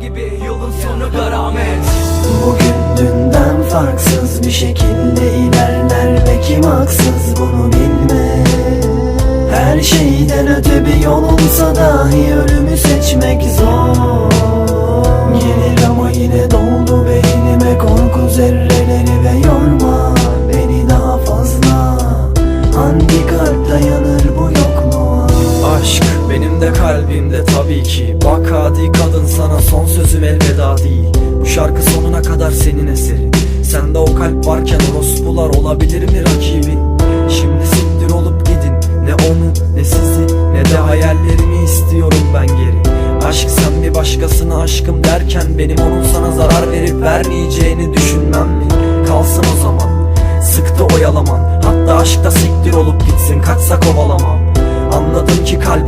gibi yolun sonu karamet. Bugün dünden farksız bir şekilde ilerler ve kim haksız bunu bilme Her şeyden öte bir yol olsa dahi ölümü seçmek zor. Gelir ama yine doldu beynime korku zerreleri kalbimde tabii ki. Bak hadi kadın sana son sözüm elveda değil. Bu şarkı sonuna kadar senin eserin Sende o kalp varken orospular olabilir mi rakibin? Şimdi siktir olup gidin. Ne onu ne sizi ne de hayallerimi istiyorum ben geri. Aşk sen bir başkasına aşkım derken Benim onun sana zarar verip vermeyeceğini düşünmem mi? Kalsın o zaman. Sıktı oyalaman. Hatta aşkta siktir olup gitsin. Kaçsa kovalamam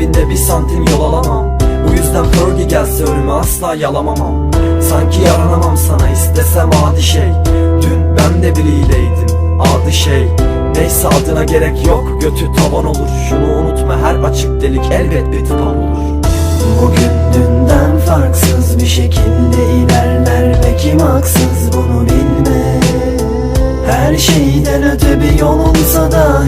Kalbinde bir santim yol alamam. Bu yüzden Fergie gelse önüme asla yalamamam. Sanki yaranamam sana istesem adi şey. Dün ben de biriyleydim adı şey. Neyse adına gerek yok götü tavan olur. Şunu unutma her açık delik elbet bir tıpan olur. Bugün dünden farksız bir şekilde ilerler. Ve kim haksız bunu bilme. Her şeyden öte bir yol olsa zor